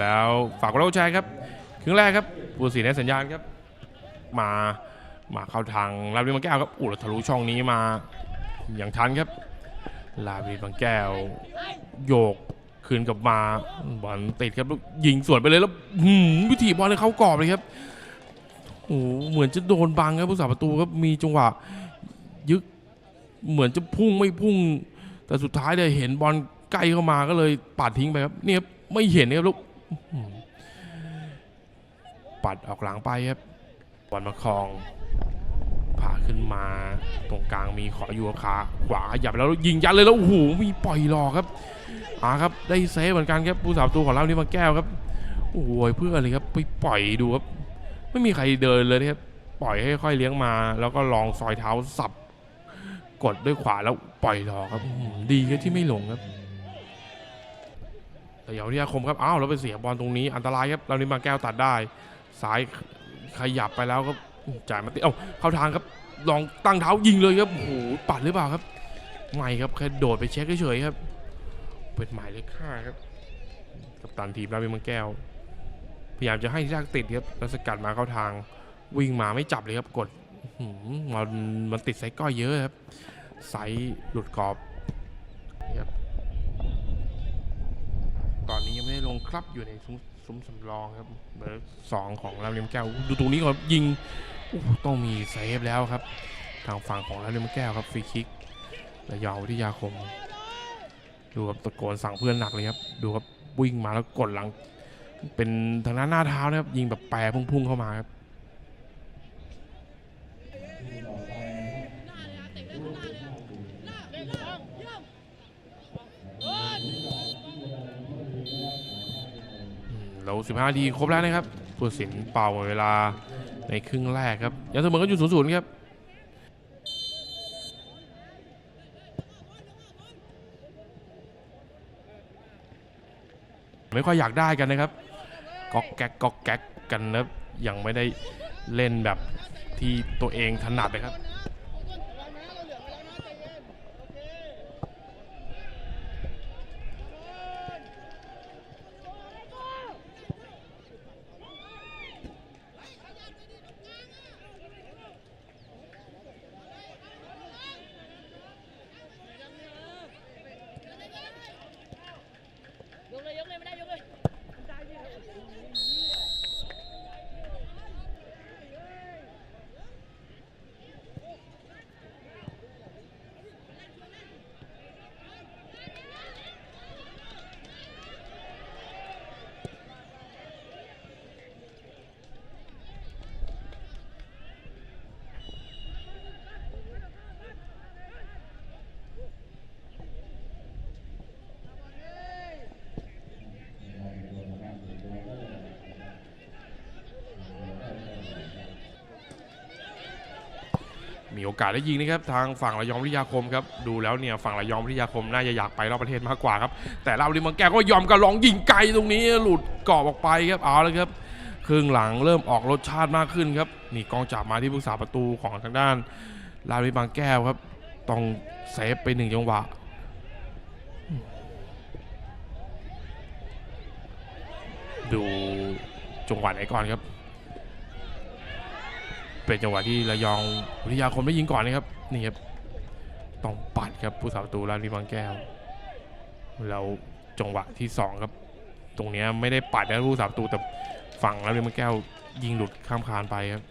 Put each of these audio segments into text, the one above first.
แล้วฝากกดไลค์กดแชร์ครับครึ่งแรกครับปูสีในสัญญาณครับ มามาเข้าทางลาบีบางแก้วครับอุลทะลุช่องนี้มาอย่างทันครับ ลาบีบางแก้ว โยกคืนกลับมาบอลติดครับล้วยิงสวนไปเลยแล้วหืมวิถีบอลเลยเข้ากรอบเลยครับโอ้เหมือนจะโดนบังครับผู้สาประตูครับมีจังหวะยึกเหมือนจะพุ่งไม่พุ่ง แต่สุดท้ายเนี่ยเห็นบอลใกล้เข้ามาก็เลยปัดทิ้งไปครับเนี่ยไม่เห็นนะครับลูก ปัดออกหลังไปครับบอลมาคลองผ่าขึ้นมาตรงกลางมีขออยู่ขาขวาขยับแล้วยิงยัดเลยแล้วโอ้โหมีปล่อยหลอกครับอ่าครับได้เซฟเหมือนกันครับผู้สาประตูของเรานี่มาแก้วครับโอ้โหเพื่ออะไรครับไปปล่อยดูครับไม่มีใครเดินเลยครับปล่อยให้ค่อยเลี้ยงมา แล้วก็ลองซอยเท้าสับ กดด้วยขวาแล้วปล่อยหลอกครับ ดีครับที่ไม่หลงครับ แต่ยาวที่อาคมครับอ้าวแล้วไปเสียบอลตรงนี้อันตรายครับเรานี่มาแก้วตัดได้ซ้ายขยับไปแล้วก็จ่ายมาติเอ้าเข้าทางครับลองตั้งเท้ายิงเลยครับโอ้โหปัดหรือเปล่าครับไม่ครับแค่โดดไปเช็คเฉยๆครับเป็นหมายเลขห้าครับกับตันทีมราชบุรีมังแก้ว พยายามจะให้ที่แรกติดครับแล้วสกัดมาเข้าทาง วิ่งมาไม่จับเลยครับกดมันมันติดไซก้อยเยอะครับไซหลุดกรอบ ครับอยู่ในซุ้มซุ้มสำรองครับเบอร์สองของรามเลียมแก้ว ดูตรงนี้ครับยิงต้องมีเซฟแล้วครับ ทางฝั่งของรามเลียมแก้วครับฟรีคิกระยองวิทยาคม ดูครับตะโกนสั่งเพื่อนหนักเลยครับ ดูครับวิ่งมาแล้วกดหลัง เป็นทางด้านหน้าเท้านะครับยิงแบบแปรพุ่งๆเข้ามาครับ เรา15นาทีครบแล้วนะครับผู้ตัดสินเป่าเวลาในครึ่งแรกครับยังเสมอกันอยู่ศูนย์ครับไม่ค่อยอยากได้กันนะครับก๊อกแก๊กก๊อกแก๊กกันนะยังไม่ได้เล่นแบบที่ตัวเองถนัดนะครับ ยกเลยยกเลยไม่ได้ยกเลย มีโอกาสได้ยิงนะครับทางฝั่งระยองวิทยาคมครับดูแล้วเนี่ยฝั่งระยองวิทยาคมน่าจะอยากไปรอบประเทศมากกว่าครับแต่เราดิมังแกก็ยอมกันลองยิงไกลตรงนี้หลุดกรอบออกไปครับเอาเลยครับครึ่งหลังเริ่มออกรสชาติมากขึ้นครับนี่กองจับมาที่ผู้สาประตูของทางด้านลาวดิบางแก้วครับต้องเซฟไปหนึ่งจังหวะดูจังหวะไหนก่อนครับ เป็นจังหวะที่ระยองวิทยาคมได้ยิงก่อนนะครับนี่ครับต้องปัดครับผู้สาประตูราชบุรีบางแก้วแล้วจังหวะที่สองครับตรงนี้ไม่ได้ปัดนะผู้สาประตูแต่ฝั่งราชบุรีบางแก้วยิงหลุดข้ามคานไปครับ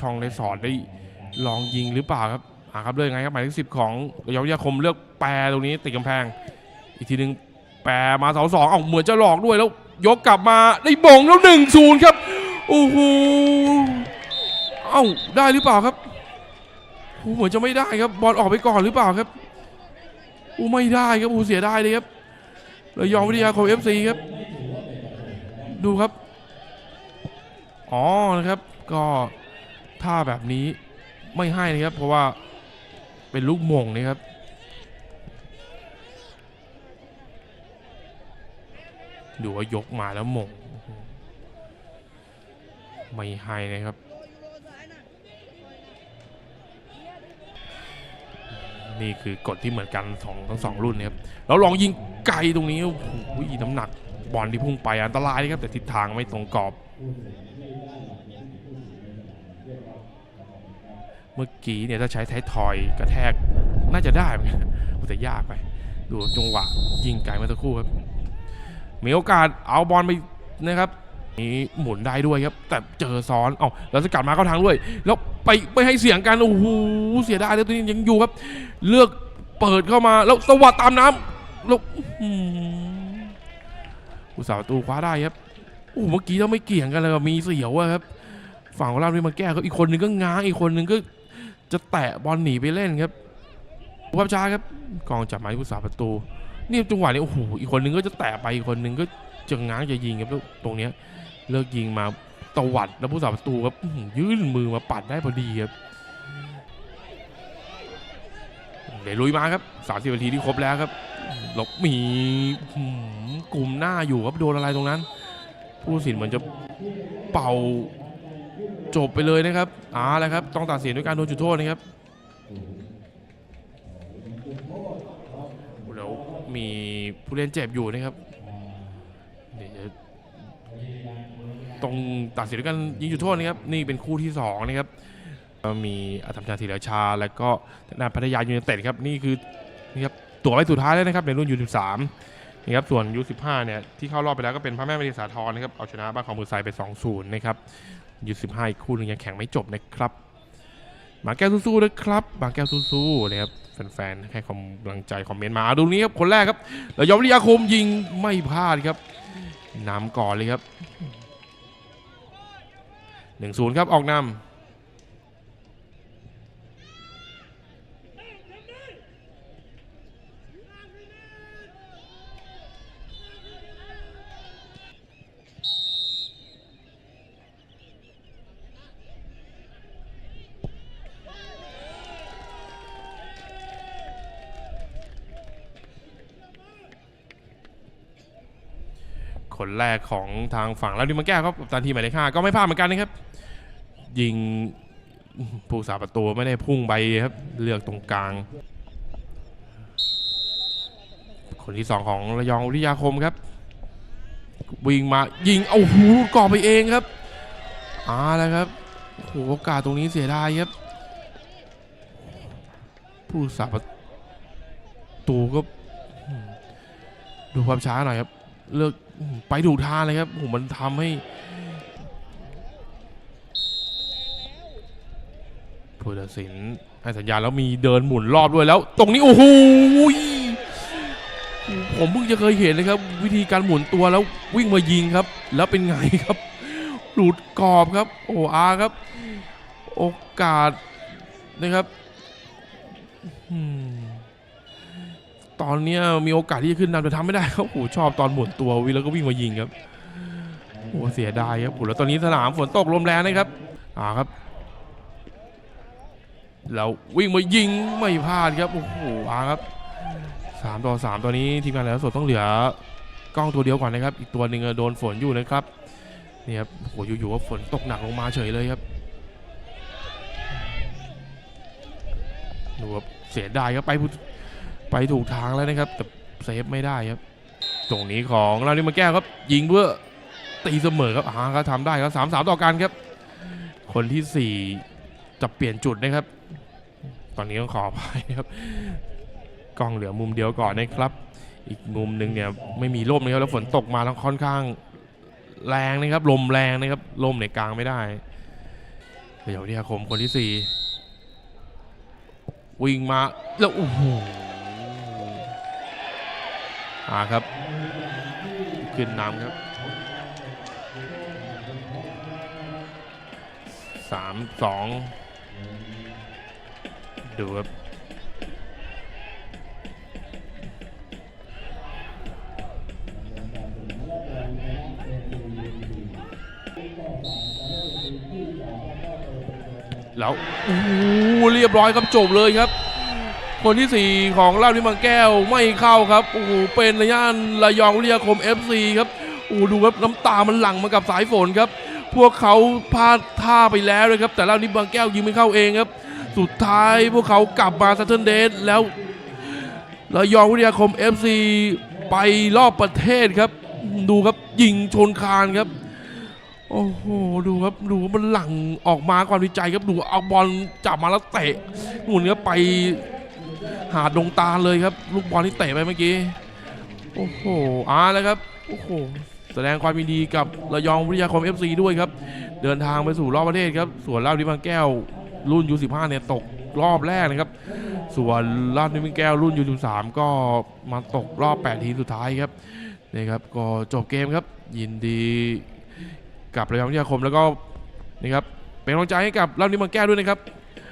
ช่องได้สอนได้ลองยิงหรือเปล่าครับอ่าครับเลือกไงครับหมายเลขสิบของระยองวิทยาคมเลือกแปรตรงนี้ติดกำแพง อีกทีหนึ่งแปรมาเสาสองเอาเหมือนจะหลอกด้วยแล้วยกกลับมาได้บ่งแล้วหนึ่งศูนย์ครับ โอ้โหเอ้าได้หรือเปล่าครับโอ้เหมือนจะไม่ได้ครับบอลออกไปก่อนหรือเปล่าครับโอ้ไม่ได้ครับโอ้เสียไดายเลยครับระยยองวิทยาคมเอฟซีครับ ดูครับอ๋อนะครับก็ท่าแบบนี้ไม่ให้นะครับ เพราะว่าเป็นลูกมงนะครับดูว่ายกมาแล้วมง ไม่ให้นะครับนี่คือกฎที่เหมือนกันของทั้งสองรุ่นนะครับแล้วลองยิงไกลตรงนี้โอ้โหน้ำหนักบอลที่พุ่งไปอันตรายนะครับแต่ทิศทางไม่ตรงกรอบ เมื่อกี้เนี่ยถ้าใช้ท้ายทอยกระแทกน่าจะได้เหมือนกันแต่ยากไป ดูจังหวะยิงไกลมาสักครู่ครับ มีโอกาสเอาบอลไปนะครับ นี่หมุนได้ด้วยครับ แต่เจอซ้อนเอาแล้วสกัดมาเข้าทางด้วย แล้วไปไม่ให้เสียงกันโอ้โหเสียดายแล้วตัวนี้ยังอยู่ครับ เลือกเปิดเข้ามาแล้วสวัสดตามน้ำแล้วอุตสาห์ประตูคว้าได้ครับโอ้โหเมื่อกี้ถ้าไม่เกี่ยงกันเลยมีเสียวอะครับ ฝั่งของเราที่มาแก้ครับอีกคนนึงก็ง้างอีกคนนึงก็จะแตะบอลหนีไปเล่นครับภาพช้าครับกองจับม้ผู้สาประตู นี่จังหวะนี้โอ้โหอีกคนนึงก็จะแตะไปอีกคนนึงก็จะง้างจะยิงครับแล้วตรงเนี้ย เลิกยิงมาตวัดแล้วผู้สาประตูครับยื่นมือมาปัดได้พอดีครับเดี๋ยวลุยมาครับสามสิบนาทีที่ครบแล้วครับหลบมีกลุ่มหน้าอยู่ครับโดนอะไรตรงนั้น ผู้สินเหมือนจะเป่าจบไปเลยนะครับอ่าแล้วครับ ต้องตัดสินด้วยการโดนจุดโทษนะครับแล้วมีผู้เล่นเจ็บอยู่นะครับ เดี๋ยวจะ ต้องตัดสินด้วยการยิงจุดโทษนะครับนี่เป็นคู่ที่สองนะครับมีอาธรรมชาติธีรชา และก็นาพัทยายูเนเต็ดครับนี่คือนี่ครับตัวไปสุดท้ายแล้วนะครับในรุ่นยู13นี่ครับส่วนยู15เนี่ยที่เข้ารอบไปแล้วก็เป็นพระแม่มณีสาทรนะครับเอาชนะบ้านของมือไซไป2-0นย์นะครับยูสิบห้าอีกคู่หนึ่งยังแข่งไม่จบนะครับบางแก้วสู้ๆนะครับบางแก้วสู้ๆนะครับแฟนๆให้กำลังใจคอมเมนต์มาดูนี้ครับคนแรกครับแล้วยอมวิยาคมยิงไม่พลาดครับนำก่อนเลยครับ หนึ่งศูนย์ครับออกนำ คนแรกของทางฝั่งลาวดิมาแก้วครับกัปตันทีมหมายเลขห้าก็ไม่พลาดเหมือนกันนะครับ ยิงผู้สาประตูไม่ได้พุ่งไปครับ เลือกตรงกลาง คนที่สองของระยองวิทยาคมครับ วิ่งมายิงเอาหูกรอบไปเองครับอาแล้วครับโหโอกาสตรงนี้เสียดายครับ ผู้สาประตูก็ดูความช้าหน่อยครับ เลือกไปถูกทางเลยครับโอ้โหมันทำให้ผู้ตัดสินให้สัญญาณแล้วมีเดินหมุนรอบด้วยแล้ว ตรงนี้โอ้โหผมเพิ่งจะเคยเห็นเลยครับ วิธีการหมุนตัวแล้ววิ่งมายิงครับ แล้วเป็นไงครับ หลุดกรอบครับ โอ้อาครับ โอกาสนะครับ อืม ตอนเนี้มีโอกาสที่จะขึ้นนำแต่ทำไม่ได้ครับโอ้โหชอบตอนหมุนตัววิงแล้วก็วิ่งมายิงครับโอ้เสียดายครับโอ้แล้วตอนนี้สนามฝนตกลมแรงนะครับอ่าครับแล้ววิ่งมายิงไม่พลาดครับโอ้โหอ่าครับสามต่อสามตอนนี้ทีมงานแล้วสดต้องเหลือกล้องตัวเดียวก่อนนะครับ อีกตัวหนึ่งโดนฝนอยู่นะครับนี่ครับโอ้โหอยู่ๆก็ฝนตกหนักลงมาเฉยเลยครับดูครับเสียดายครับไปผู้ ไปถูกทางแล้วนะครับแต่เซฟไม่ได้ครับ ตรงนี้ของเรานี่มาแก้วครับ ยิงเพื่อตีเสมอครับอ่าก็ทำได้ครับสามสามต่อกันครับ คนที่สี่จะเปลี่ยนจุดนะครับ ตอนนี้ต้องขออภัยครับกล้องเหลือมุมเดียวก่อนนะครับ อีกมุมหนึ่งเนี่ยไม่มีร่มนะครับแล้วฝนตกมาแล้วค่อนข้างแรงนะครับลมแรงนะครับลมในกลางไม่ได้เดี๋ยวที่อาคมคนที่สี่วิ่งมาแล้วโอ้โห อ่าครับ ขึ้นนำครับสามสองดูครับแล้วโอ้เรียบร้อยครับจบเลยครับ คนที่ 4 ของล่านิมังแก้วไม่เข้าครับโอ้โหเป็นระยะระยองวิทยาคม FC ครับโอ้โหดูครับน้ำตามันหลั่งมากับสายฝนครับ พวกเขาพลาดท่าไปแล้วเลยครับ แต่ล่านิมังแก้วยิงไม่เข้าเองครับ สุดท้ายพวกเขากลับมาซัตเทิลเดนแล้วระยองวิทยาคม FC ไปรอบประเทศครับ ดูครับยิงชนคานครับโอ้โหดูครับดูว่ามันหลั่งออกมาความดีใจครับดูเอาบอลจับมาแล้วเตะหมุนครับไป หาดงตาเลยครับ ลูกบอลที่เตะไปเมื่อกี้ โอ้โหอาแล้วครับ โอ้โห แสดงความยินดีกับระยองวิทยาคม FC ด้วยครับ เดินทางไปสู่รอบประเทศครับ ส่วนราชบุรีบางแก้วรุ่น U15 เนี่ยตกรอบแรกนะครับ ส่วนราชบุรีบางแก้วรุ่น U13 ก็มาตกรอบ 8 ทีมสุดท้ายครับนี่ครับก็จบเกมครับ ยินดีกับระยองวิทยาคมแล้วก็นี่ครับเป็นกำลังใจให้กับราชบุรีบางแก้วด้วยนะครับ